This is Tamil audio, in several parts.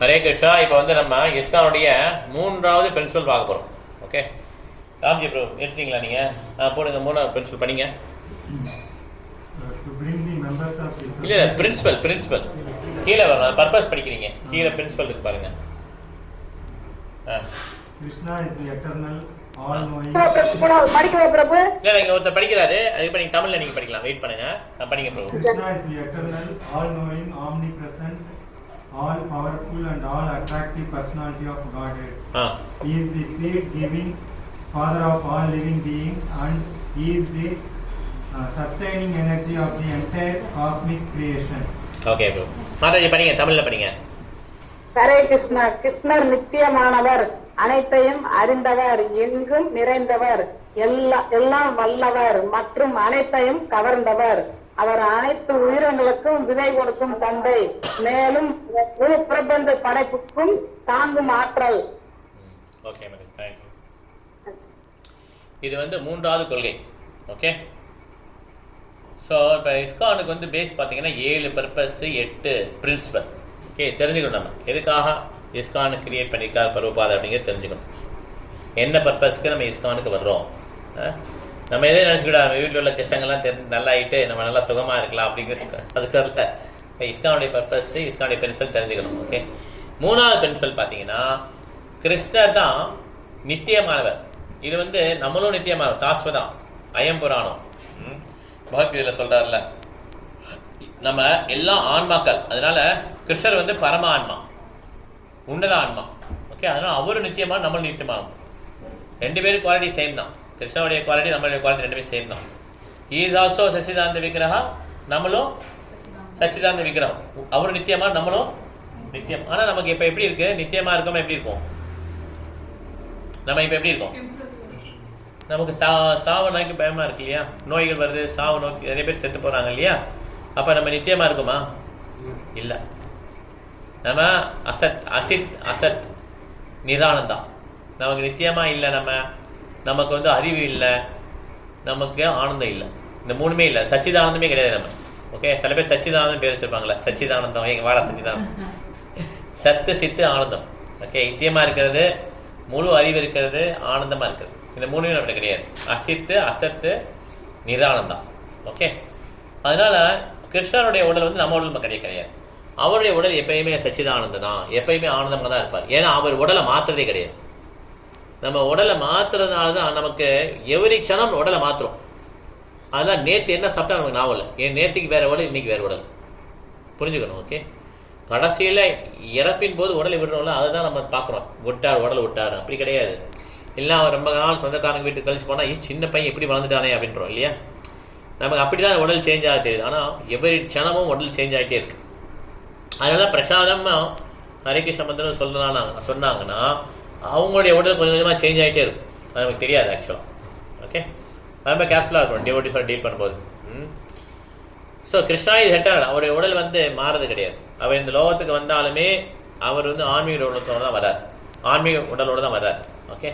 ஹரே கிருஷ்ணா இப்போ வந்து நம்ம இஸ்கானுடைய மூன்றாவது பிரின்சிபல் பார்க்க போகிறோம் ஓகே ராம்ஜி ப்ரோ எடுத்தீங்களா நீங்கள் போடுங்க மூணாவது பிரின்சிபல் the இல்லை இல்லை பிரின்சிபல் பிரின்சிபல் கீழே வரணும் பர்பஸ் படிக்கிறீங்க. கீழே பிரின்சிபல் இருக்கு பாருங்க. ஆ. படிக்கவா பிரபு இல்லை இங்கே ஒருத்தர் படிக்கிறாரு அதுக்கு நீங்கள் தமிழில் நீங்கள் படிக்கலாம். வெயிட் பண்ணுங்க. நான் படிங்க bro Krishna is the eternal, all-knowing, omnipresent, all-powerful and all-attractive personality of Godhead. Ah He is the seed-giving Father of all living beings and He is the uh, sustaining energy of the entire cosmic creation. Okay bro Mataji படிங்க தமிழில் படிங்க ஹரே கிருஷ்ணா கிருஷ்ணர் நித்தியமானவர் அனைத்தையும் அறிந்தவர் எங்கும் நிறைந்தவர் எல்லா எல்லாம் வல்லவர் மற்றும் அனைத்தையும் கவர்ந்தவர் அவர் அனைத்து உயிரினங்களுக்கும் விதை கொடுக்கும் தந்தை. மேலும் முழு பிரபஞ்ச படைப்புக்கும் தாங்கும் ஆற்றல். ஓகே இது வந்து மூன்றாவது கொள்கை. ஓகே ஸோ இப்போ இஸ்கானுக்கு வந்து பேஸ் பார்த்தீங்கன்னா ஏழு பர்பஸ் எட்டு பிரின்சிபல் ஓகே தெரிஞ்சுக்கணும் நம்ம. எதுக்காக இஸ்கானு கிரியேட் பண்ணியிருக்கார் பருவபாதை அப்படிங்கிறது தெரிஞ்சுக்கணும். என்ன பர்பஸ்க்கு நம்ம இஸ்கானுக்கு வர்றோம்? ஆ? நம்ம எதே நினச்சிக்கிட்டா நம்ம வீட்டில் உள்ள கஷ்டங்கள்லாம் தெரிஞ்சு நல்லா ஆகிட்டு நம்ம நல்லா சுகமாக இருக்கலாம் அப்படிங்கிறது அதுக்காக இல்லை இப்போ இஸ்கானுடைய பர்பஸ் இஸ்கானுடைய பிரின்சிபல் தெரிஞ்சுக்கணும் ஓகே மூணாவது பிரின்சிபல் பார்த்தீங்கன்னா கிருஷ்ணர் தான் நித்தியமானவர். இது வந்து நம்மளும் நித்தியமானவர் சாஸ்வதம் அயம்புராணம் பகவத்கீதையில் சொல்கிறார்ல நம்ம எல்லா ஆன்மாக்கள். அதனால கிருஷ்ணர் வந்து பரம ஆன்மா உன்னத ஆன்மா ஓகே அதனால் அவரும் நித்தியமான நம்மளும் நித்தியமானோம் ரெண்டு பேரும் குவாலிட்டி சேம் தான். கிருஷ்ணனுடைய குவாலிட்டி நம்மளுடைய குவாலிட்டி ரெண்டுமே சேம் தான் இஸ் ஆல்சோ சச்சிதானந்த விக்கிரகம் நம்மளும் சச்சிதானந்த விக்கிரகம் அவரும் நித்தியமா நம்மளும் நித்தியம் ஆனால் நமக்கு இப்போ எப்படி இருக்கு நித்தியமா இருக்கோம் எப்படி இருக்கும் நம்ம இப்போ எப்படி இருக்கோம் நமக்கு சா சாவை நோக்கி பயமா இருக்கு இல்லையா நோய்கள் வருது சாவு நோக்கி நிறைய பேர் செத்து போறாங்க இல்லையா அப்போ நம்ம நித்தியமா இருக்குமா இல்லை நம்ம அசத் அசித் அசத் நிரானந்தா நமக்கு நித்தியமா இல்லை நம்ம நமக்கு வந்து அறிவு இல்லை நமக்கு ஆனந்தம் இல்லை. இந்த மூணுமே இல்லை. சச்சிதானந்தமே கிடையாது நம்ம. ஓகே சில பேர் சச்சிதானந்தம் பேர் வச்சிருப்பாங்களா சச்சிதானந்தம். எங்கள் வாடா சச்சிதானந்தம்? சத்து சித்து ஆனந்தம். ஓகே இத்தியமாக இருக்கிறது முழு அறிவு இருக்கிறது ஆனந்தமாக இருக்கிறது. இந்த மூணுமே அப்படி கிடையாது. அசித்து அசத்து நிரானந்தம் ஓகே அதனால் கிருஷ்ணனுடைய உடல் வந்து நம்ம உடல் கிடையாது கிடையாது. அவருடைய உடல் எப்பயுமே சச்சிதானந்தம் தான். எப்பயுமே ஆனந்தமாக தான் இருப்பார். ஏன்னா அவர் உடலை மாற்றுறதே கிடையாது. நம்ம உடலை மாத்துறதுனால தான் நமக்கு எவரி க்ஷணம் உடலை மாற்றுறோம் அதெல்லாம் நேற்று என்ன சாப்பிட்டா நமக்கு ஞாபகம் இல்லை. ஏன் நேற்றுக்கு வேறு உடல் இன்றைக்கி வேறு உடல். புரிஞ்சுக்கணும் ஓகே கடைசியில் இறப்பின் போது உடலை விடுறோம்ல அதை தான் நம்ம பார்க்குறோம். விட்டார் உடலை விட்டார். அப்படி கிடையாது. இல்லை அவன் ரொம்ப நாள் சொந்தக்காரங்க வீட்டுக்கு கழிச்சு போனால் சின்ன பையன் எப்படி வளர்ந்துட்டானே? அப்படின்றோம் இல்லையா? நமக்கு அப்படி தான் உடல் சேஞ்ச் ஆக தெரியுது. ஆனால் எவரி க்ஷணமும் உடல் சேஞ்ச் ஆகிட்டே இருக்குது அதனால் பிரசாதமாக ஹரிகிருஷ்ண மந்திரம் சொல்கிறாங்க சொன்னாங்கன்னா அவங்களுடைய உடல் கொஞ்சம் கொஞ்சமாக சேஞ்ச் ஆகிட்டே இருக்கும். அது நமக்கு தெரியாது ஆக்சுவலாக ஓகே ரொம்ப கேர்ஃபுல்லாக இருக்கணும். டிவோட்டிஸோட டீல் பண்ணும்போது. ஸோ கிருஷ்ணா இது ஹெட்டர் அவருடைய உடல் வந்து மாறது கிடையாது. அவர் இந்த லோகத்துக்கு வந்தாலுமே அவர் வந்து ஆன்மீக உடலத்தோடு தான் வர்றார். ஆன்மீக உடலோடு தான் வர்றார். ஓகே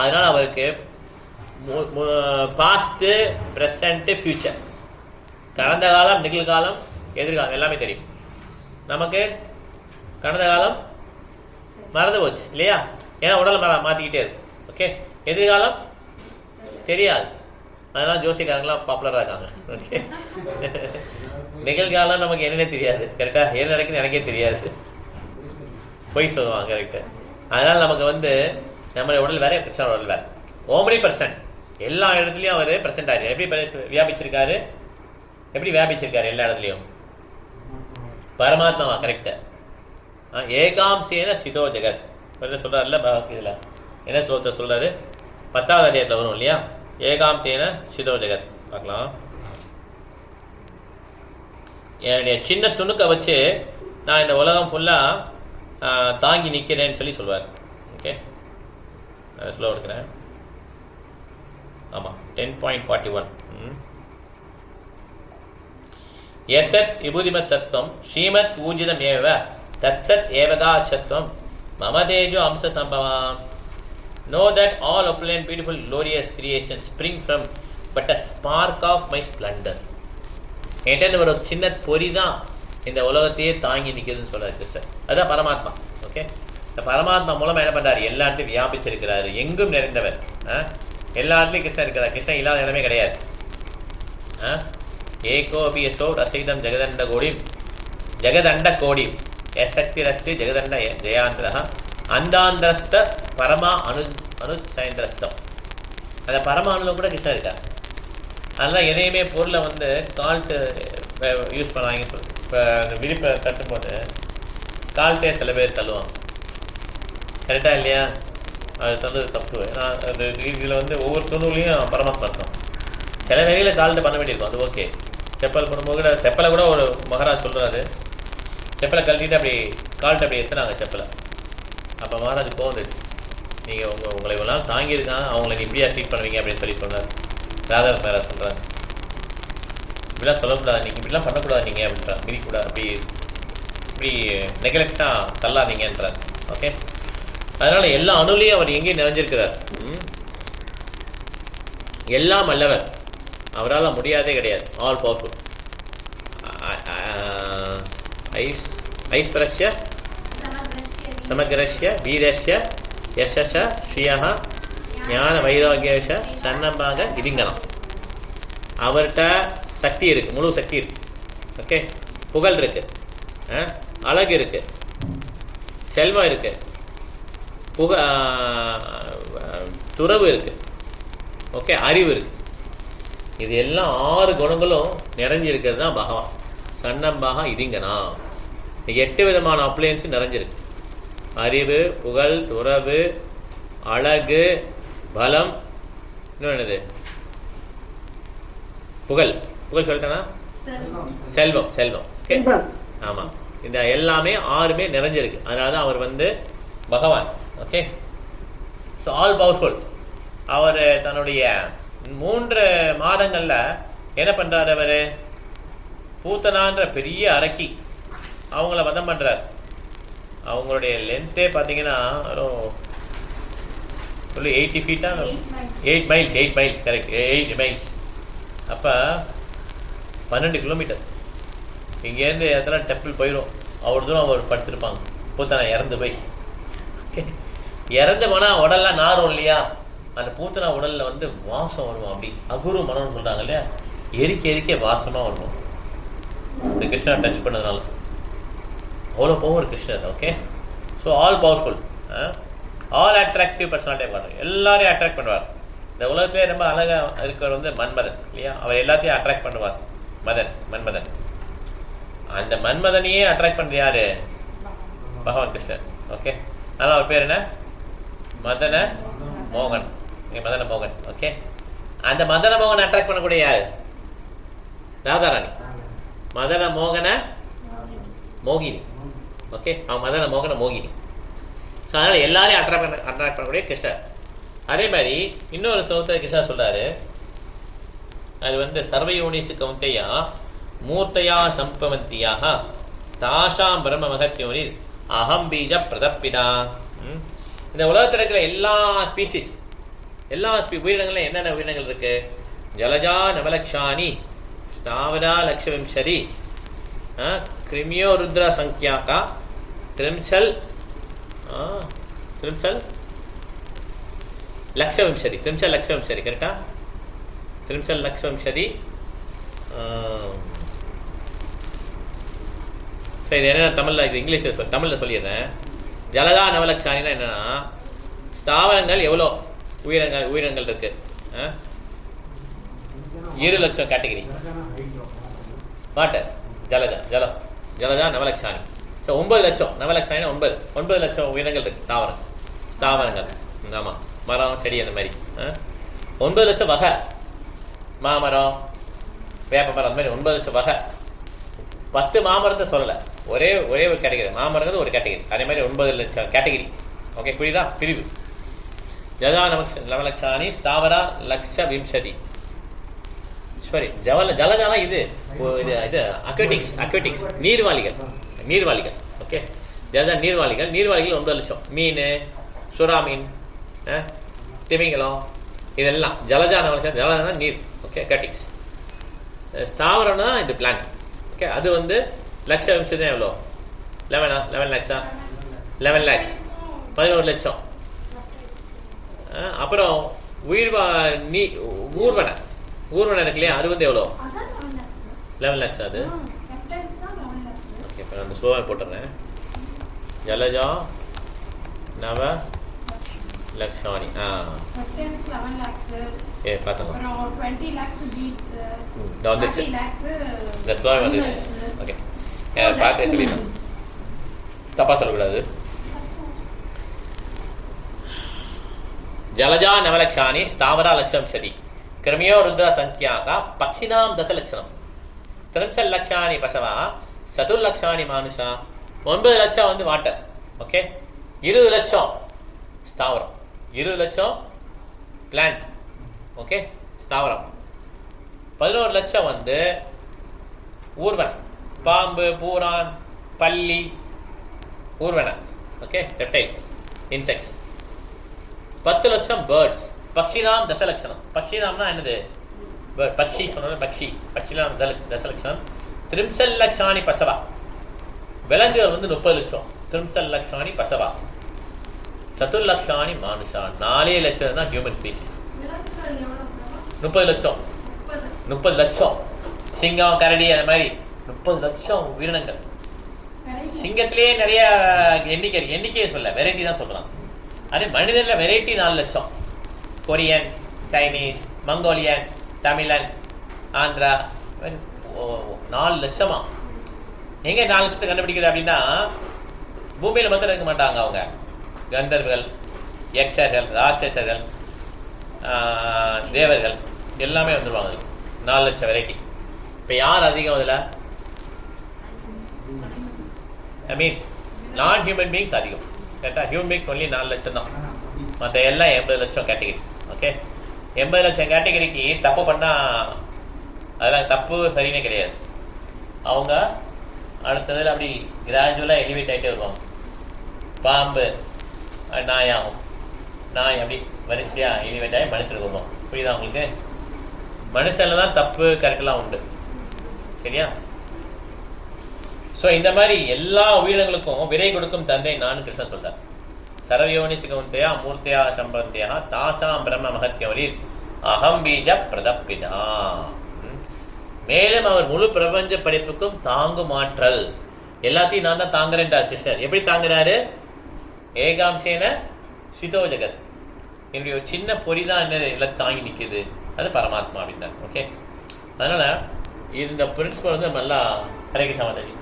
அதனால் அவருக்கு பாஸ்ட்டு ப்ரெசண்ட்டு ஃப்யூச்சர் கடந்த காலம் நிகழ்காலம் எதிர்காலம் எல்லாமே தெரியும். நமக்கு கடந்த காலம் மறந்து போச்சு இல்லையா? ஏன்னா உடலை மா மாற்றிக்கிட்டே இருக்கும் ஓகே எதிர்காலம்? தெரியாது. அதெல்லாம் ஜோசியக்காரங்களாம் பாப்புலராக இருக்காங்க. ஓகே நிகழ்காலம் நமக்கு என்னன்னே தெரியாது. கரெக்டாக என்ன நடக்குன்னு எனக்கே தெரியாது. பொய் சொல்லுவாங்க கரெக்டு அதனால் நமக்கு வந்து நம்மளுடைய உடல் வேறு கிருஷ்ணன் உடல் வேறு. ஓமனி பர்சன்ட் எல்லா இடத்துலையும் அவர் பிரசன்ட் ஆகிரு எப்படி வியாபிச்சிருக்காரு? எப்படி வியாபிச்சிருக்காரு எல்லா இடத்துலையும்? பரமாத்மாவா கரெக்டு ஏகாம்சேன சிதோ ஜெகத். சொல்கிறார்ல இதில் என்ன ஸ்லோகத்தை சொல்கிறாரு பத்தாவது அத்தியாயத்தில் வரும் இல்லையா? ஏகாம்சேன சிதோ ஜெகத். பார்க்கலாம். என்னுடைய சின்ன துணுக்கை வச்சு நான் இந்த உலகம் ஃபுல்லாக தாங்கி நிற்கிறேன்னு சொல்லி சொல்வார். ஓகே ஸ்லோ எடுக்கிறேன். ஆமாம் டென் பாயிண்ட் ஃபார்ட்டி ஒன் எத்தத் விபூதிமத் சத்தம் ஸ்ரீமத் பூஜிதம் ஏவ தத்தத் ஏவதாச்சத்வம் சத்வம் அம்ச சம்பவம். Know that all opulent, beautiful glorious creation spring from but a spark of my splendour என்கிட்ட ஒரு சின்ன பொறி தான்? இந்த உலகத்தையே தாங்கி நிற்குதுன்னு சொல்கிறார் கிருஷ்ணன் அதுதான் பரமாத்மா. ஓகே இந்த பரமாத்மா மூலமாக என்ன பண்ணுறாரு எல்லா இடத்துலையும் வியாபிச்சிருக்கிறாரு. எங்கும் நிறைந்தவர். ஆ? எல்லா இடத்துலையும் கிருஷ்ணன் இருக்கிறார். கிருஷ்ணன் இல்லாத இடமே கிடையாது. ஆ? ஏகோபி ரசைதம் ஜெகதண்ட கோடி ஜெகதண்ட கோடி எசக்திரஸ்தி ஜெகதண்ட ய- அந்தாந்திரஸ்த பரமா அனு அனுச்சயந்திரஸ்தம் அந்த பரமாணுல கூட கிருஷ்ணன் இருக்கார் அதெல்லாம் எதையுமே பொருளை வந்து கால்ட்டு யூஸ் பண்ணாங்க இப்போ அந்த விரிப்பை தட்டும்போது கால்ட்டே சில பேர் தள்ளுவாங்க. கரெக்டாக இல்லையா? அது தந்தது தப்பு. ஏன்னா அது இதில் வந்து ஒவ்வொரு துணுலையும் பரமாத்மா இருக்கும் சில வேலையில் கால்ட்டு பண்ண வேண்டியிருக்கும். அது ஓகே செப்பல் பண்ணும்போது கூட செப்பலை கூட ஒரு மகாராஜ் சொல்கிறாரு செப்பலை கழட்டிட்டு அப்படி கால்ட்டு அப்படி எத்துனாங்க செப்பலை. அப்போ மகாராஜ் போகுது நீங்கள் உங்கள் உங்களை இவ்வளோ நாள் தாங்கியிருக்கான் அவங்கள நீ இப்படியா ட்ரீட் பண்ணுவீங்க அப்படின்னு சொல்லி சொன்னார். ராதா மேரா சொல்கிறாங்க இப்படிலாம் சொல்லக்கூடாது நீங்கள் இப்படிலாம் பண்ணக்கூடாது நீங்கள் அப்படின்றாங்க மிதிக்கூடாது அப்படி இப்படி நெக்லெக்டாக தள்ளாதீங்கன்றார். ஓகே அதனால் எல்லா அணுலையும் அவர் எங்கேயும் நிறைஞ்சிருக்கிறார். எல்லாம் அல்லவர் அவரால் முடியாதே கிடையாது. ஆல் பவர்ஃபுல் ऐस् ऐश्वरस्य समग्रस्य वीरस्य यशस ஸ்ரீயாக ஞான வைராகியஷ சன்னமாக இடிங்கலாம் அவர்கிட்ட சக்தி இருக்குது முழு சக்தி இருக்குது ஓகே? புகழ் இருக்குது அழகு இருக்குது செல்வம் இருக்குது புக துறவு இருக்குது ஓகே? அறிவு இருக்குது இது எல்லாம் ஆறு குணங்களும் நிறைஞ்சிருக்கிறது தான் பகவான். சன்னம்பாக இதிங்கனா. எட்டு விதமான அப்ளையன்ஸும் நிறைஞ்சிருக்கு. அறிவு புகழ் துறவு அழகு பலம் இன்னும் என்னது? புகழ். புகழ் சொல்லிட்டேனா? செல்வம். செல்வம். ஓகே. ஆமாம் இந்த எல்லாமே ஆறுமே நிறைஞ்சிருக்கு. அதனால தான் அவர் வந்து பகவான். ஓகே? ஸோ ஆல் பவர்ஃபுல் அவர் தன்னுடைய மூன்று மாதங்களில் என்ன பண்ணுறாரு அவர்? பூத்தனான்ற பெரிய அரக்கி. அவங்கள வதம் பண்ணுறார் அவங்களுடைய லென்த்தே பார்த்தீங்கன்னா சொல்லி eighty ஃபீட்டா eight miles eight miles correct eight miles அப்போ பன்னெண்டு கிலோமீட்டர் இங்கேருந்து எத்தனை டெம்பிள் போயிடும் அவ்வளோ தூரம் அவர் படுத்திருப்பாங்க. பூத்தனை இறந்து போய். இறந்து போனால் உடல்லாம் நாரும் இல்லையா? அந்த பூத்தனா உடலில் வந்து வாசம் வரும் அப்படி. அகுரு மனம்னு சொல்கிறாங்க இல்லையா? எரிக்க எரிக்க வாசமாக வரும். இந்த கிருஷ்ணா டச் பண்ணதுனால. அவ்வளோ பவர் கிருஷ்ணர் okay so all powerful all attractive personality பண்ணுறாங்க எல்லாரையும் அட்ராக்ட் பண்ணுவார். இந்த உலகத்திலே ரொம்ப அழகாக இருக்கிறவர் வந்து மன்மதன் இல்லையா? அவர் எல்லாத்தையும் அட்ராக்ட் பண்ணுவார். மதன் மன்மதன். அந்த மன்மதனையே அட்ராக்ட் பண்ணுறது யாரு? பகவான் கிருஷ்ணன் ஓகே அதனால் அவர் பேர் என்ன? மதன மோகன். மதன மோகன் ஓகே அந்த மதன மோகன் அட்ராக்ட் பண்ணக்கூடிய யாரு? ராதாராணி. மதன மோகன மோகினி. ஓகே அவன் மதன மோகன மோகினி. ஸோ அதனால் எல்லாரையும் அட்ராக்ட் பண்ண அட்ராக்ட் பண்ணக்கூடிய கிருஷ்ணர். அதே மாதிரி இன்னொரு ஸ்லோகத்தில் கிருஷ்ணர் சொல்றாரு. அது வந்து சர்வயோனிசு கௌந்தையா மூர்த்தையா சம்பவந்தியாக தாஷாம் பிரம்ம மகத்யோனில் அகம் பீஜ பிரதப்பிதா ம். இந்த உலகத்தில் இருக்கிற எல்லா ஸ்பீசிஸ் எல்லா ஸ்பீ உயிரினங்களும் என்னென்ன உயிரினங்கள் இருக்கு? ஜலஜா நவலக்ஷானி ஸ்தாவரா லக்ஷவிம்சதி ஆ, கிரிமியோ ருத்ரா சங்கியாக்கா. திரிம்சல் ஆ, திரிம்சல் லக்ஷவிம்சதி திரிம்சல் லக்ஷவிம்சதி கரெக்டா திரிம்சல் லக்ஷவிம்சதி சரி இது என்ன தமிழில் இது இங்கிலீஷில் சொல் தமிழில் சொல்லிடுறேன். ஜலதா நவலக்ஷானினா என்னென்னா ஸ்தாவரங்கள் எவ்வளோ உயிரங்கள் உயிரிங்கள் இருக்குது ஆ? இரு லட்சம் கேட்டகிரி வாட்டர் ஜலஜா ஜலம். ஜலஜா நவலட்சாணி ஸோ ஒன்பது லட்சம். நவலட்சாணி ஒன்பது. ஒன்பது லட்சம் உயிரினங்கள் இருக்கு. தாவரம். ஸ்தாவரங்கள் ஆமாம் மரம் செடி அந்த மாதிரி. ஆ? ஒன்பது லட்சம் வகை. மாமரம் வேப்ப மரம் அந்த மாதிரி ஒன்பது லட்சம் வகை. பத்து மாமரத்தை சொல்லலை. ஒரே ஒரே ஒரு கேட்டகரி மாமரங்கிறது ஒரு கேட்டகரி அதே மாதிரி ஒன்பது லட்சம் கேட்டகரி ஓகே புரியுதா? பிரிவு. ஜதா நமக் நவலட்சாணி ஸ்தாவரா லக்ஷ விம்சதி. சாரி ஜவல ஜலஜானா இது இது இது அக்வட்டிக்ஸ் அக்வட்டிக்ஸ் நீர்வாளிகள் நீர்வாளிகள் ஓகே ஜலஜா நீர்வாளிகள் நீர்வாளிகள் ஒன்பது லட்சம். மீன் சுறா மீன் திமிங்கலம் இதெல்லாம். ஜலஜா நவலட்சம் ஜலஜானா நீர் ஓகே அக்வட்டிக்ஸ் ஸ்தாவரம்னா இது பிளான்ட் ஓகே அது வந்து லட்ச வம்சம் எவ்வளோ? லெவனா லெவன் லேக்ஸா லெவன் லேக்ஸ் பதினோரு லட்சம். அப்புறம் உயிர் வா நீ ஊர்வனை. ஊர்வலம் இருக்கு இல்லையா? அது? வந்து எவ்வளோ லெவன் லேக்ஸ் அது ஓகே இப்போ நான் அந்த ஸ்லோவாக போட்டுறேன். ஜலஜா நவ லக்ஷாணி. ஆ. ஏ பார்த்தலாம் இந்த வந்துருச்சு இந்த ஸ்லோவாக ஓகே பார்த்து சொல்லிடுறேன் தப்பாக சொல்லக்கூடாது. ஜலஜா நவலக்ஷாணி ஸ்தாவரா லட்சம் சதி क्रमियो रुद्रसंख्या का पक्षिणां दशलक्षणं। त्रिंशत् பசவா पशवः சதுர்லட்சாணி மானுஷா ஒன்பது லட்சம் வந்து வாட்டர் ஓகே? இருபது லட்சம் ஸ்தாவரம். இருபது லட்சம் பிளான்ட் ஓகே? ஸ்தாவரம். பதினோரு லட்சம் வந்து ஊர்வன பாம்பு பூரான் பள்ளி ஊர்வன ஓகே? ரெப்டைல்ஸ் இன்செக்ட்ஸ் பத்து லட்சம் பேர்ட்ஸ் பக்ஷினாம் தசலட்சணம் பக்ஷினாம்னா என்னது? பக்ஷி சொன்னது பக்ஷி. பக்ஷினாம் தலட்ச தசலட்சணம் திரிம்சல் லக்ஷாணி பசவா. விலங்குகள் வந்து முப்பது லட்சம். திரிம்சல் லக்ஷாணி பசவா. சதுர்லக்ஷாணி மானுஷா. நாலே லட்சம் தான் ஹியூமன் ஸ்பீசிஸ் முப்பது லட்சம். முப்பது லட்சம். சிங்கம் கரடி அந்த மாதிரி. முப்பது லட்சம் உயிரினங்கள். சிங்கத்திலேயே நிறைய எண்ணிக்கை எண்ணிக்கையை சொல்ல வெரைட்டி தான் சொல்லலாம். அதே மனிதனில் வெரைட்டி நாலு லட்சம். கொரியன் சைனீஸ் மங்கோலியன் தமிழன் ஆந்திரா ஓ, நாலு லட்சமா? எங்கே நாலு லட்சத்தை கண்டுபிடிக்கிறது அப்படின்னா பூமியில் மட்டும் இருக்க மாட்டாங்க அவங்க. கந்தர்கள் யக்ஷர்கள் ராட்சசர்கள் தேவர்கள் எல்லாமே வந்துடுவாங்க நாலு லட்சம் வெரைட்டி இப்போ யார் அதிகம் அதில்? ஐ மீன் நான் ஹியூமன் பீங்ஸ் அதிகம் கரெக்டாக ஹியூமன் பீங்ஸ் ஒன்லி நாலு லட்சம் தான் மற்ற எல்லாம் எண்பது லட்சம் கேட்டகிரி ஓகே எண்பது லட்சம் கேட்டகரிக்கு தப்பு பண்ணால் அதெல்லாம் தப்பு சரின்னு கிடையாது. அவங்க அடுத்ததில் அப்படி கிராஜுவலாக எலிவேட் ஆகிட்டே வருவாங்க. பாம்பு நாயாகும். நாய் அப்படி வரிசையாக எலிவேட் ஆகி மனுஷனுக்கு வருவோம் புரியுதா உங்களுக்கு? மனுஷனில் தான் தப்பு கரெக்டெலாம் உண்டு. சரியா? ஸோ இந்த மாதிரி எல்லா உயிரினங்களுக்கும் விரை கொடுக்கும் தந்தை நான் கிருஷ்ணன் சொல்கிறேன் சரவயோனி சிகவந்தையா மூர்த்தியா சம்பந்தியா தாசாம் பிரம்ம மகத்யவலில் அகம் பீஜ பிரதப்பிதா. மேலும் அவர் முழு பிரபஞ்ச படைப்புக்கும் தாங்கும் ஆற்றல் எல்லாத்தையும் நான் தான் தாங்குறேன்டார் கிருஷ்ணர் எப்படி தாங்குறாரு? ஏகாம்சேன சிதோ ஜெகத் என்னுடைய ஒரு சின்ன பொறி தான் என்ன எல்லாம் தாங்கி நிற்குது அது பரமாத்மா அப்படின்னா ஓகே? அதனால இந்த பிரின்சிபல் வந்து நல்லா ஹரே கிருஷ்ணா மாதாஜி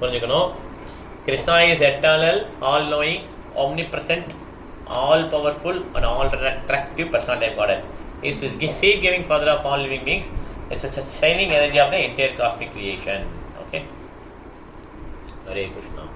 புரிஞ்சுக்கணும். Krishna is eternal all knowing omnipresent, all powerful, and all attractive personality of Godhead. He is the seed giving father of all living beings. It's a sustaining energy of the entire cosmic creation. Okay? Hare Krishna.